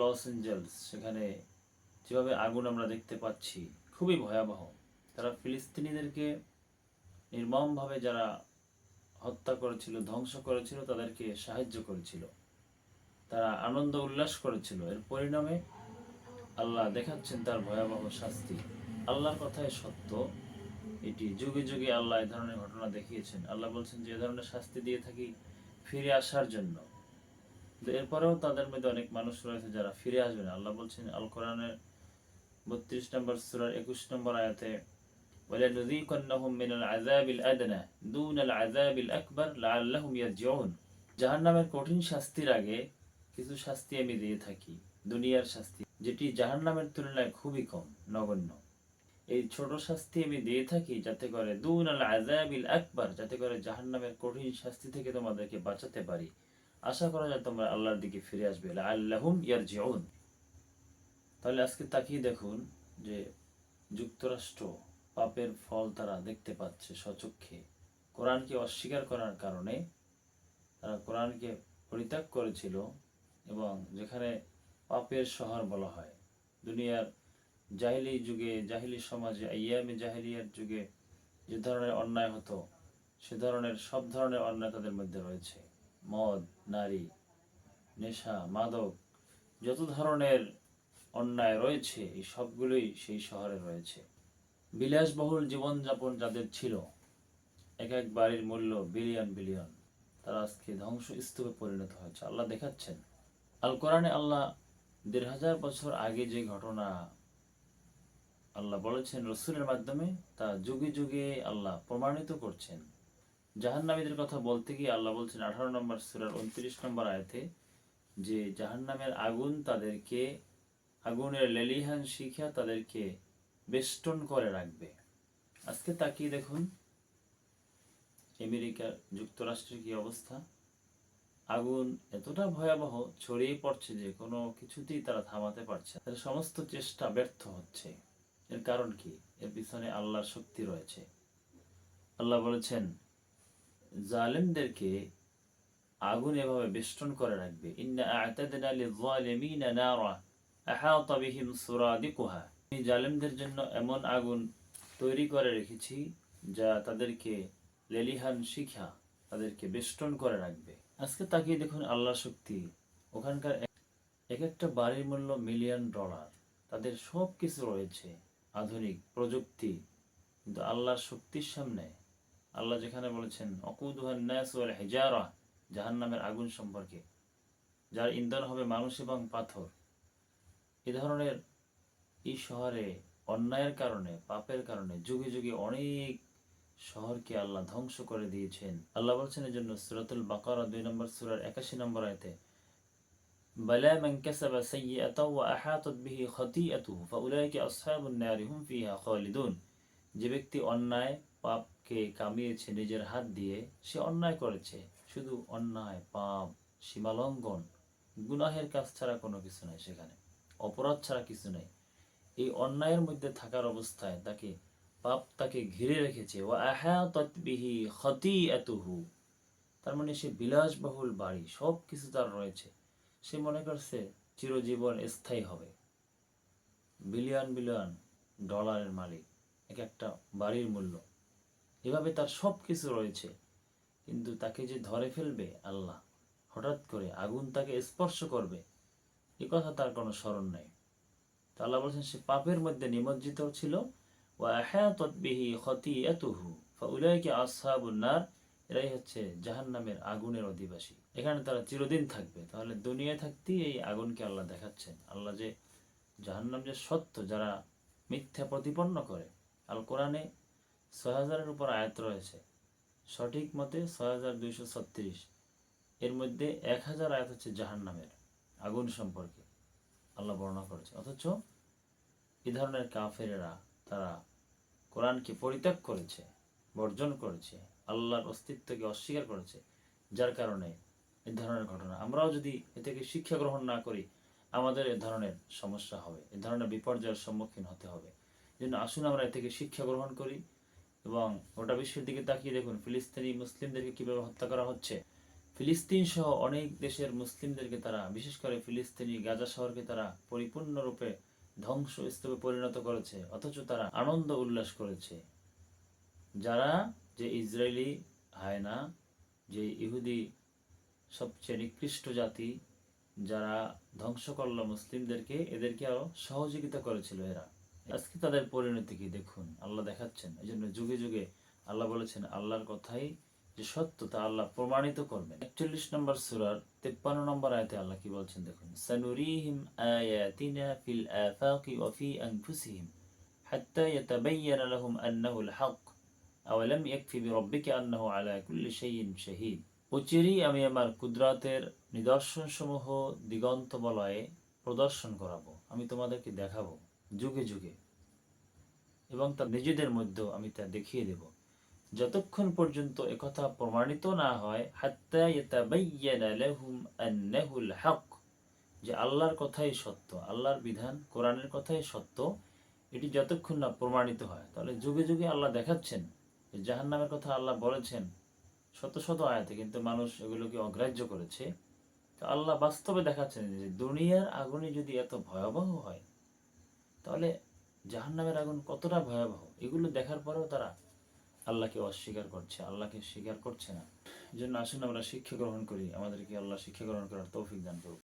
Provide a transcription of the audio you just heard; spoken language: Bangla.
লস এঞ্জেলস, সেখানে যেভাবে আগুন আমরা দেখতে পাচ্ছি, খুবই ভয়াবহ। তারা ফিলিস্তিনিদেরকে নির্মমভাবে যারা হত্যা করেছিল, ধ্বংস করেছিল, তাদেরকে সাহায্য করেছিল। তারা আনন্দ উল্লাস করেছিল। এর পরিণামে আল্লাহ দেখাচ্ছেন তার ভয়াবহ শাস্তি। আল্লাহর কথাই সত্য। এটি যুগে যুগে আল্লাহ এ ধরনের ঘটনা দেখিয়েছেন। আল্লাহ বলছেন যে, এ ধরনের শাস্তি দিয়ে থাকি ফিরে আসার জন্য। কিন্তু এরপরেও তাদের মধ্যে অনেক মানুষ রয়েছে যারা ফিরে আসবে না আল্লাহ বলছেন আল কোরআনের বত্রিশ নম্বর সুরার একুশ নম্বর আয়াতে وَلَنُذِيقَنَّهُمْ مِنَ الْعَذَابِ الْأَدْنَى دُونَ الْعَذَابِ الْأَكْبَرِ لَعَلَّهُمْ يَرْجِعُونَ জাহান্নামের কঠিন শাস্তির আগে কিছু শাস্তি আমি দিয়ে থাকি দুনিয়ার শাস্তি যেটি জাহান্নামের তুলনায় খুবই কম নগণ্য এই ছোট শাস্তি আমি দিয়ে থাকি যাতে করে দুন আল আজাবিল আকবার যাতে করে জাহান্নামের কঠিন শাস্তি থেকে তোমাদেরকে বাঁচাতে পারি আশা করা যায় তোমরা আল্লাহর দিকে ফিরে আসবে। আল্লাহম ইয়ার ইয়ারজিউন। তাহলে আজকে তাকিয়ে দেখুন যে যুক্তরাষ্ট্র পাপের ফল তারা দেখতে পাচ্ছে সচক্ষে কোরআনকে অস্বীকার করার কারণে তারা কোরআনকে পরিত্যাগ করেছিল এবং যেখানে পাপের শহর বলা হয়, দুনিয়ার জাহিলি যুগে, জাহিলি সমাজে, আইয়ামে জাহিলিয়ার যুগে যে ধরনের অন্যায় হতো, সে ধরনের, সব ধরনের অন্যায় তাদের মধ্যে রয়েছে। মদ, নারী, নেশা, মাদক যত ধরনের অন্যায় রয়েছে, এই সবগুলোই সেই শহরে রয়েছে। বিলাসবহুল জীবনযাপন যাদের ছিল, এক এক বাড়ির মূল্য বিলিয়ন বিলিয়ন, তারা আজকে ধ্বংস স্তূপে পরিণত হয়েছে। আল্লাহ দেখাচ্ছেন, আল কোরআনে আল্লাহ দেড় হাজার বছর আগে যে ঘটনা আল্লাহ বলেছেন, রসুলের মাধ্যমে তা যুগে যুগে আল্লাহ প্রমাণিত করছেন। জাহান্নামীদের কথা বলতে গিয়ে আল্লাহ বলছেন, আঠারো নম্বর সুরার উনত্রিশ নম্বর আয়তে যে জাহান্নামের আগুন তাদেরকে, আগুনের লেলিহান শিখা তাদেরকে বেষ্টন করে রাখবে। আজকে তাকিয়ে দেখুন, আমেরিকা যুক্তরাষ্ট্রের কি অবস্থা? আগুন এতটা ভয়াবহ ছড়িয়ে পড়ছে যে কোনো কিছুতেই তারা থামাতে পারছে তাদের সমস্ত চেষ্টা ব্যর্থ হচ্ছে। এর কারণ কি? এর পিছনে আল্লাহর শক্তি রয়েছে। আল্লাহ বলেছেন জালেমদেরকে আগুন এভাবে বেষ্টন করে রাখবে। আমি জালেমদের জন্য এমন আগুন তৈরি করে রেখেছি যা তাদেরকে লেলিহান শিখা, তাদেরকে বেষ্টন করে রাখবে। আজকে তাকিয়ে দেখুন আল্লাহ শক্তি। ওখানকার এক একটা বাড়ির মূল্য মিলিয়ন ডলার। তাদের সব কিছু রয়েছে, আধুনিক প্রযুক্তি। কিন্তু আল্লাহর শক্তির সামনে আল্লাহ যেখানে বলেছেন অকুদুহান নাস ওয়াল হিজারা জাহান্নামের আগুন সম্পর্কে যার ইন্ধন হবে মানুষ এবং পাথর এ ধরনের এই শহরে অন্যায়ের কারণে পাপের কারণে যুগে যুগে অনেক শহরকে আল্লাহ ধ্বংস করে দিয়েছেন আল্লাহ বলছেন এই জন্য সুরাতুল বাকারা দুই নম্বর সুরার একাশি নম্বর আয়তে بلى من كسب سيئة وأحاطت به خطيئته فأولئك أصحاب النار هم فيها خالدون যে ব্যক্তি অন্যায় পাপকে কামিয়েছে নিজের হাত দিয়ে, সে অন্যায় করেছে। শুধু অন্যায়, পাপ, সীমালঙ্ঘন, গুনাহের কাজ ছাড়া কোনো কিছু নাই সেখানে। অপরাধ ছাড়া কিছু নেই। এই অন্যায়ের মধ্যে থাকার অবস্থায় তাকে, পাপ তাকে ঘিরে রেখেছে। ও আহাতত বিহি খতিআতুহু তার মানে সে বিলাসবহুল বাড়ি সব কিছু তার রয়েছে। সে মনে করছে চিরজীবন স্থায়ী হবে। বিলিয়ন বিলিয়ন ডলারের মালিক, এক একটা বাড়ির মূল্য। এভাবে তার সব কিছু রয়েছে। কিন্তু তাকে যে ধরে ফেলবে আল্লাহ, হঠাৎ করে আগুন তাকে স্পর্শ করবে, এ কথা তার কোনো স্মরণ নেই। তো আল্লাহ বলছেন, সে পাপের মধ্যে নিমজ্জিত ছিল। ও আহাতত বিহি খতিআতুহু ফাউলাইকা আসহাবুন নার, এরাই হচ্ছে জাহান্নামের আগুনের অধিবাসী। এখানে তারা চিরদিন থাকবে। তাহলে দুনিয়ায় থাকতেই এই আগুনকে আল্লাহ দেখাচ্ছেন। আল্লাহ যে জাহান্নাম যে সত্য যারা মিথ্যা প্রতিপন্ন করে, আল কোরআনে ছয় হাজারের উপর আয়াত রয়েছে। সঠিক মতে ছয় হাজার দুইশো ছত্রিশ। এর মধ্যে এক হাজার আয়াত হচ্ছে জাহান্নামের, আগুন সম্পর্কে। আল্লাহ বর্ণনা করেছে। অথচ এ ধরনের কাফেরেরা তারা কোরআনকে পরিত্যাগ করেছে, বর্জন করেছে, আল্লাহর অস্তিত্বকে অস্বীকার করেছে, যার কারণে এ ধরনের ঘটনা। আমরাও যদি এ থেকে শিক্ষা গ্রহণ না করি, আমাদের এ ধরনের সমস্যা হবে, এ ধরনের বিপর্যয়ের সম্মুখীন হতে হবে। জন্য আসুন আমরা এ থেকে শিক্ষা গ্রহণ করি এবং গোটা বিশ্বের দিকে তাকিয়ে দেখুন, ফিলিস্তিনি মুসলিমদেরকে কীভাবে হত্যা করা হচ্ছে। ফিলিস্তিন সহ অনেক দেশের মুসলিমদেরকে তারা, বিশেষ করে ফিলিস্তিনি গাজা শহরকে তারা পরিপূর্ণরূপে ধ্বংস স্তূপে পরিণত করেছে, অথচ তারা আনন্দ উল্লাস করেছে। যারা যে ইসরায়েলি হায়না যে ইহুদি সবচেয়ে নিকৃষ্ট জাতি, যারা ধ্বংস করল মুসলিমদেরকে, এদেরকে আরও সহযোগিতা করেছিল এরা। আজকে তাদের পরিণতি কি দেখুন? আল্লাহ দেখাচ্ছেন। এই জন্য যুগে যুগে আল্লাহ বলেছেন, আল্লাহর কথাই যে সত্য তা আল্লাহ প্রমাণিত করবেন। একচল্লিশ নম্বর সুরার তেপ্পান্ন নম্বর আয়তে আল্লাহ কি বলছেন দেখুন? সানুরিহিম আয়াতিনা ফিল আফাকি ওয়া ফি আনফুসিহিম হাত্তা ইয়াতাবাyyana লাহুম আন্নাহু আল-হক আওয়ালাম ইয়াকফি বিরাব্বিকা আন্নাহু আলা কুল্লি শাইইন শাহীদ। অচিরেই আমি আমার কুদরাতের নিদর্শন সমূহ দিগন্ত বলয়ে প্রদর্শন করাবো। আমি তোমাদেরকে দেখাবো। যুগে যুগে। এবং তা নিজেদের মধ্যেও আমি তা দেখিয়ে দেব। যতক্ষণ পর্যন্ত একথা প্রমাণিত না হয় হক, যে আল্লাহর কথাই সত্য, আল্লাহর বিধান কোরআনের কথাই সত্য, এটি যতক্ষণ না প্রমাণিত হয়, তাহলে যুগে যুগে আল্লাহ দেখাচ্ছেন, যে জাহান্নামের কথা আল্লাহ বলেছেন, শত শত আয়াতে কিন্তু মানুষ এগুলোকে অগ্রাহ্য করেছে। তো আল্লাহ বাস্তবে দেখাচ্ছেন যে দুনিয়ার আগুনে যদি এত ভয়াবহ হয় তাহলে জাহান্নামের আগুন কতটা ভয়াবহ? এগুলো দেখার পরেও তারা আল্লাহকে অস্বীকার করছে, আল্লাহকে স্বীকার করছে না। জন্য আসুন আমরা শিক্ষা গ্রহণ করি। আমাদেরকে আল্লাহ শিক্ষা গ্রহণ করার তৌফিক দান করুক।